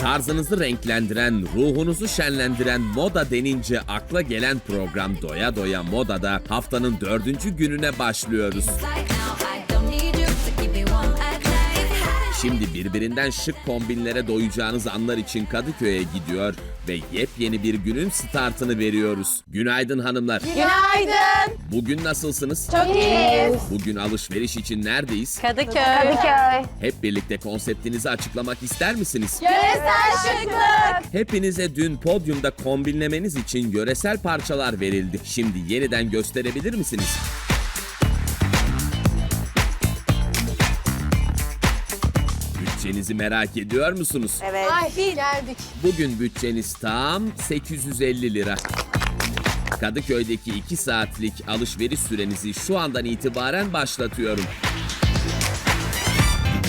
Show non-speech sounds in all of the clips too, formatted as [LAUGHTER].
Tarzınızı renklendiren, ruhunuzu şenlendiren moda denince akla gelen program Doya Doya Moda'da haftanın dördüncü gününe başlıyoruz. Like now, Şimdi birbirinden şık kombinlere doyacağınız anlar için Kadıköy'e gidiyor ve yepyeni bir günün startını veriyoruz. Günaydın hanımlar. Günaydın. Bugün nasılsınız? Çok iyiyiz. Bugün alışveriş için neredeyiz? Kadıköy. Kadıköy. Hep birlikte konseptinizi açıklamak ister misiniz? Yöresel şıklık. Hepinize dün podyumda kombinlemeniz için yöresel parçalar verildi. Şimdi yeniden gösterebilir misiniz? Bütçenizi merak ediyor musunuz? Evet. Ay geldik. Bugün bütçeniz tam 850 lira. Kadıköy'deki 2 saatlik alışveriş sürenizi şu andan itibaren başlatıyorum.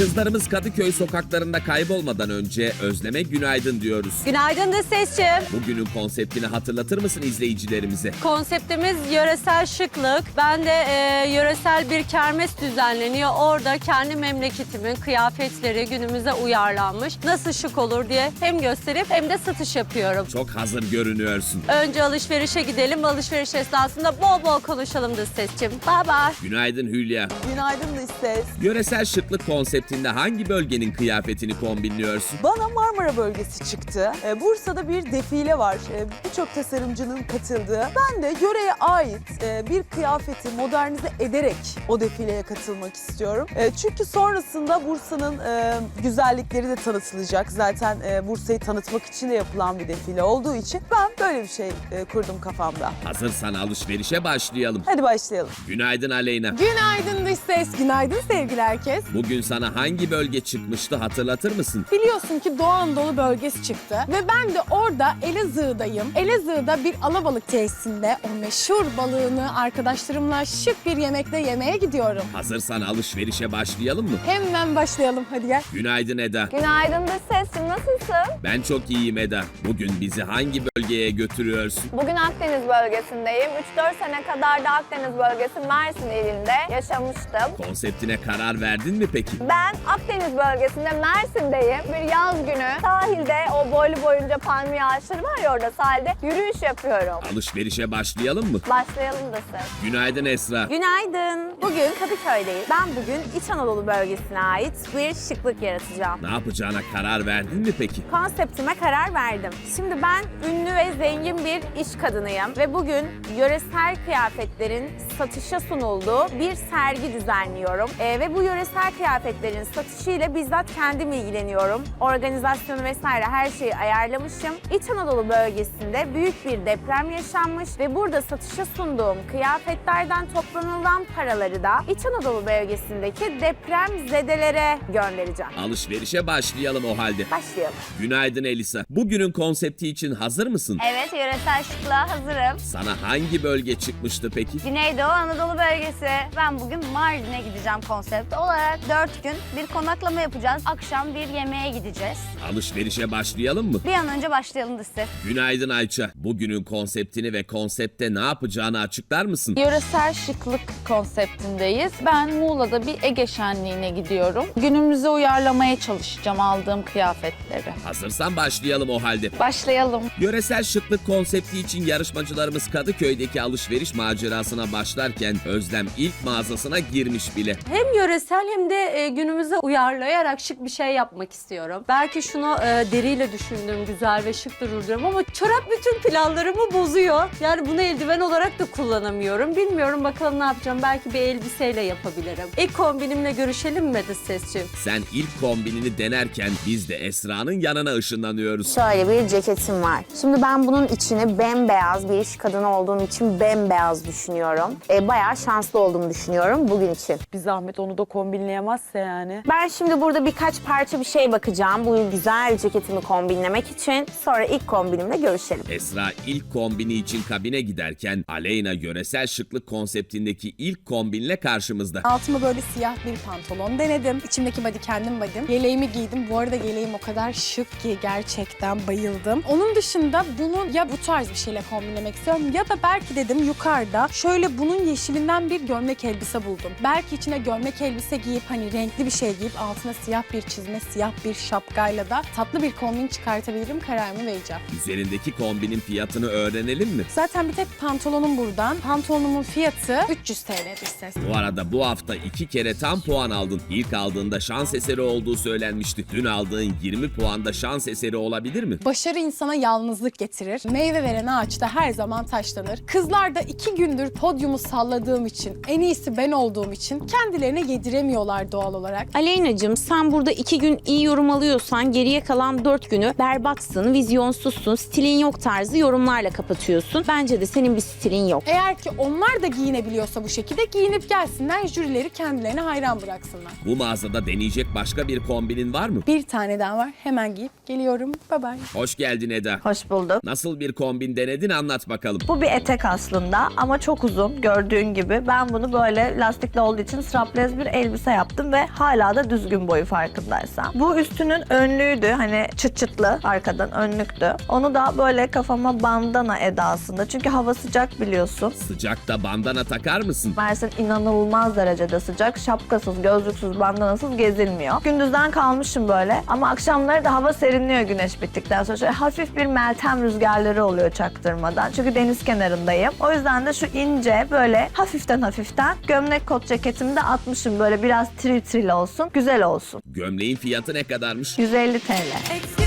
Kızlarımız Kadıköy sokaklarında kaybolmadan önce Özlem'e günaydın diyoruz. Günaydın da sesçim. Bugünün konseptini hatırlatır mısın izleyicilerimize? Konseptimiz yöresel şıklık. Ben de e, yöresel bir kermes düzenleniyor. Orada kendi memleketimin kıyafetleri günümüze uyarlanmış. Nasıl şık olur diye hem gösterip hem de satış yapıyorum. Çok hazır görünüyorsun. Önce alışverişe gidelim. Alışveriş esnasında bol bol konuşalım da sesçim. Bye bye. Günaydın Hülya. Günaydın da ses. Yöresel şıklık konseptinde hangi bölgenin kıyafetini kombinliyorsun? Bana Marmara bölgesi çıktı. Ee, Bursa'da bir defile var. Ee, Birçok tasarımcının katıldığı. Ben de yöreye ait e, bir kıyafeti modernize ederek o defileye katılmak istiyorum. E, Çünkü sonrasında Bursa'nın e, güzellikleri de tanıtılacak. Zaten e, Bursa'yı tanıtmak için de yapılan bir defile olduğu için ben böyle bir şey e, kurdum kafamda. Hazırsan alışverişe başlayalım. Hadi başlayalım. Günaydın Aleyna. Günaydın dış ses. Günaydın sevgili herkes. Bugün sana hangi bölge çıkmıştı hatırlatır mısın? Biliyorsun ki Doğu Anadolu bölgesi çıktı ve ben de orada Elazığ'dayım. Elazığ'da bir alabalık tesisinde o meşhur balığını arkadaşlarımla şık bir yemekle yemeye gidiyorum. Hazırsan alışverişe başlayalım mı? Hemen başlayalım hadi gel. Günaydın Eda. Günaydın da sesim nasılsın? Ben çok iyiyim Eda. Bugün bizi hangi bölgeye götürüyorsun? Bugün Akdeniz bölgesindeyim. 3-4 sene kadar da Akdeniz bölgesi Mersin ilinde yaşamıştım. Konseptine karar verdin mi peki? Ben Akdeniz bölgesinde Mersin'deyim. Bir yaz günü sahilde o boylu boyunca palmiye ağaçları var ya orada sahilde yürüyüş yapıyorum. Alışverişe başlayalım mı? Başlayalım da sen. Günaydın Esra. Günaydın. Bugün Kadıköy'deyiz. Ben bugün İç Anadolu bölgesine ait bir şıklık yaratacağım. Ne yapacağına karar verdin mi peki? konseptime karar verdim. Şimdi ben ünlü ve zengin bir iş kadınıyım ve bugün yöresel kıyafetlerin satışa sunulduğu bir sergi düzenliyorum. Ee, ve bu yöresel kıyafetlerin satışıyla bizzat kendim ilgileniyorum. Organizasyonu vesaire her şeyi ayarlamışım. İç Anadolu bölgesinde büyük bir deprem yaşanmış ve burada satışa sunduğum kıyafetlerden toplanılan paraları da İç Anadolu bölgesindeki deprem zedelere göndereceğim. Alışverişe başlayalım o halde. Başlayalım. Günaydın Elisa. Bugünün konsepti için hazır mısın? Evet, yöresel şıklığa hazırım. Sana hangi bölge çıkmıştı peki? Güneydoğu Anadolu bölgesi. Ben bugün Mardin'e gideceğim konsept olarak. Dört gün bir konaklama yapacağız. Akşam bir yemeğe gideceğiz. Alışverişe başlayalım mı? Bir an önce başlayalım da size. Günaydın Ayça. Bugünün konseptini ve konsepte ne yapacağını açıklar mısın? Yöresel şıklık konseptindeyiz. Ben Muğla'da bir Ege şenliğine gidiyorum. Günümüze uyarlamaya çalışacağım aldığım kıyafetleri. Hazırsan başlayalım o halde. Başlayalım. Yöresel şıklık konsepti için yarışmacılarımız Kadıköy'deki alışveriş macerasına başlarken Özlem ilk mağazasına girmiş bile. Hem yöresel hem de e, günümüze uyarlayarak şık bir şey yapmak istiyorum. Belki şunu e, deriyle düşündüm, güzel ve şık durur diyorum ama çorap bütün planlarımı bozuyor. Yani bunu eldiven olarak da kullanamıyorum. Bilmiyorum bakalım ne yapacağım. Belki bir elbiseyle yapabilirim. İlk kombinimle görüşelim mi de sesçim? Sen ilk kombinini denerken biz de Esra'nın yanına ışınlanıyoruz. Şöyle bir ceketim var. Şimdi ben bunun içini bembeyaz bir iş kadını olduğum için bembeyaz düşünüyorum. E, bayağı şanslı olduğumu düşünüyorum bugün için. Bir zahmet onu da kombinleyemezse yani. Ben şimdi burada birkaç parça bir şey bakacağım. Bu güzel ceketimi kombinlemek için. Sonra ilk kombinimle görüşelim. Esra ilk kombini için kabine giderken Aleyna yöresel şıklık konseptindeki ilk kombinle karşımızda. Altıma böyle siyah bir pantolon denedim. İçimdeki body kendim body'm. Yeleğimi giydim. Bu arada yeleğim o kadar şık ki gerçekten bayıldım. Onun dışında bunu ya bu tarz bir şeyle kombinlemek istiyorum ya da belki dedim yukarıda şöyle bunun yeşilinden bir gömlek elbise buldum. Belki içine gömlek elbise giyip hani renkli bir bir şey giyip altına siyah bir çizme, siyah bir şapkayla da tatlı bir kombin çıkartabilirim. Kararımı vereceğim. Üzerindeki kombinin fiyatını öğrenelim mi? Zaten bir tek pantolonum buradan. Pantolonumun fiyatı 300 TL'dir ses. Bu arada bu hafta iki kere tam puan aldın. İlk aldığında şans eseri olduğu söylenmişti. Dün aldığın 20 puanda şans eseri olabilir mi? Başarı insana yalnızlık getirir. Meyve veren ağaçta her zaman taşlanır. Kızlar da iki gündür podyumu salladığım için, en iyisi ben olduğum için kendilerine yediremiyorlar doğal olarak. Aleyna'cığım sen burada iki gün iyi yorum alıyorsan geriye kalan dört günü berbatsın, vizyonsuzsun, stilin yok tarzı yorumlarla kapatıyorsun. Bence de senin bir stilin yok. Eğer ki onlar da giyinebiliyorsa bu şekilde giyinip gelsinler, jürileri kendilerine hayran bıraksınlar. Bu mağazada deneyecek başka bir kombinin var mı? Bir tane daha var. Hemen giyip geliyorum. Bye bye. Hoş geldin Eda. Hoş bulduk. Nasıl bir kombin denedin anlat bakalım. Bu bir etek aslında ama çok uzun gördüğün gibi. Ben bunu böyle lastikli olduğu için strapless bir elbise yaptım ve hala da düzgün boyu farkındaysan. Bu üstünün önlüğüydü hani çıt çıtlı arkadan önlüktü. Onu da böyle kafama bandana edasında çünkü hava sıcak biliyorsun. Sıcakta bandana takar mısın? Mersin inanılmaz derecede sıcak. Şapkasız, gözlüksüz, bandanasız gezilmiyor. Gündüzden kalmışım böyle ama akşamları da hava serinliyor güneş bittikten sonra. Şöyle hafif bir meltem rüzgarları oluyor çaktırmadan. Çünkü deniz kenarındayım. O yüzden de şu ince böyle hafiften hafiften gömlek kot ceketimi de atmışım böyle biraz tril tril olsun. Güzel olsun. Gömleğin fiyatı ne kadarmış? 150 TL.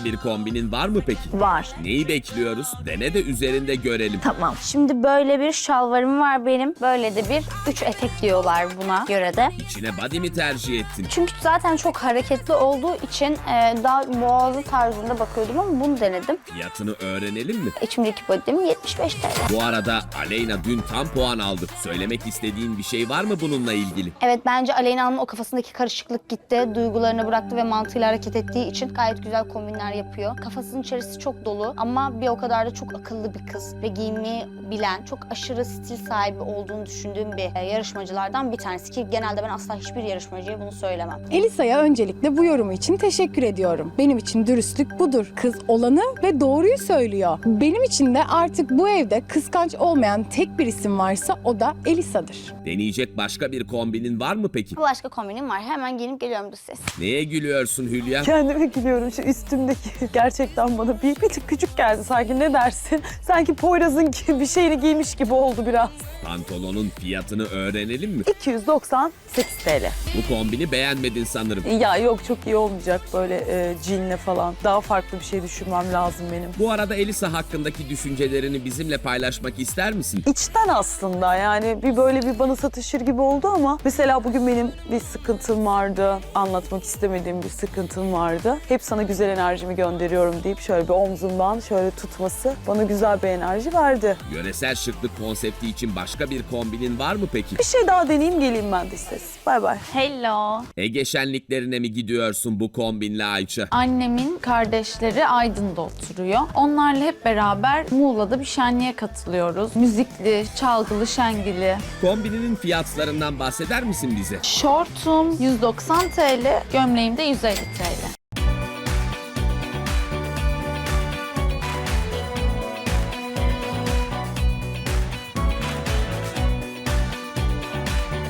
Başka bir kombinin var mı peki? Var. Neyi bekliyoruz? Dene de üzerinde görelim. Tamam. Şimdi böyle bir şalvarım var benim. Böyle de bir üç etek diyorlar buna göre de. İçine body mi tercih ettin? Çünkü zaten çok hareketli olduğu için e, daha boğazı tarzında bakıyordum ama bunu denedim. Fiyatını öğrenelim mi? İçimdeki body'm 75 TL. Bu arada Aleyna dün tam puan aldı. Söylemek istediğin bir şey var mı bununla ilgili? Evet bence Aleyna Hanım'ın o kafasındaki karışıklık gitti. Duygularını bıraktı ve mantığıyla hareket ettiği için gayet güzel kombinler yapıyor. Kafasının içerisi çok dolu ama bir o kadar da çok akıllı bir kız ve giyinmeyi bilen, çok aşırı stil sahibi olduğunu düşündüğüm bir e, yarışmacılardan bir tanesi ki genelde ben asla hiçbir yarışmacıya bunu söylemem. Elisa'ya öncelikle bu yorumu için teşekkür ediyorum. Benim için dürüstlük budur. Kız olanı ve doğruyu söylüyor. Benim için de artık bu evde kıskanç olmayan tek bir isim varsa o da Elisa'dır. Deneyecek başka bir kombinin var mı peki? Başka kombinim var. Hemen giyinip geliyorum dış ses. Neye gülüyorsun Hülya? Kendime gülüyorum şu üstümdeki [LAUGHS] gerçekten bana bir, bir tık küçük geldi sanki ne dersin? [LAUGHS] Sanki Poyraz'ın bir şeyini giymiş gibi oldu biraz. Pantolonun fiyatını öğrenelim mi? 298 TL. Bu kombini beğenmedin sanırım. Ya yok çok iyi olmayacak böyle e, jeanle falan. Daha farklı bir şey düşünmem lazım benim. Bu arada Elisa hakkındaki düşüncelerini bizimle paylaşmak ister misin? İçten aslında yani bir böyle bir bana satışır gibi oldu ama mesela bugün benim bir sıkıntım vardı. Anlatmak istemediğim bir sıkıntım vardı. Hep sana güzel enerjimi gönderiyorum deyip şöyle bir omzumdan şöyle tutması bana güzel bir enerji verdi. Yöresel şıklık konsepti için başka bir kombinin var mı peki? Bir şey daha deneyeyim geleyim ben de ses. Bay bay. Hello. Ege şenliklerine mi gidiyorsun bu kombinle Ayça? Annemin kardeşleri Aydın'da oturuyor. Onlarla hep beraber Muğla'da bir şenliğe katılıyoruz. Müzikli, çalgılı, şengili. Kombininin fiyatlarından bahseder misin bize? Şortum 190 TL, gömleğim de 150 TL.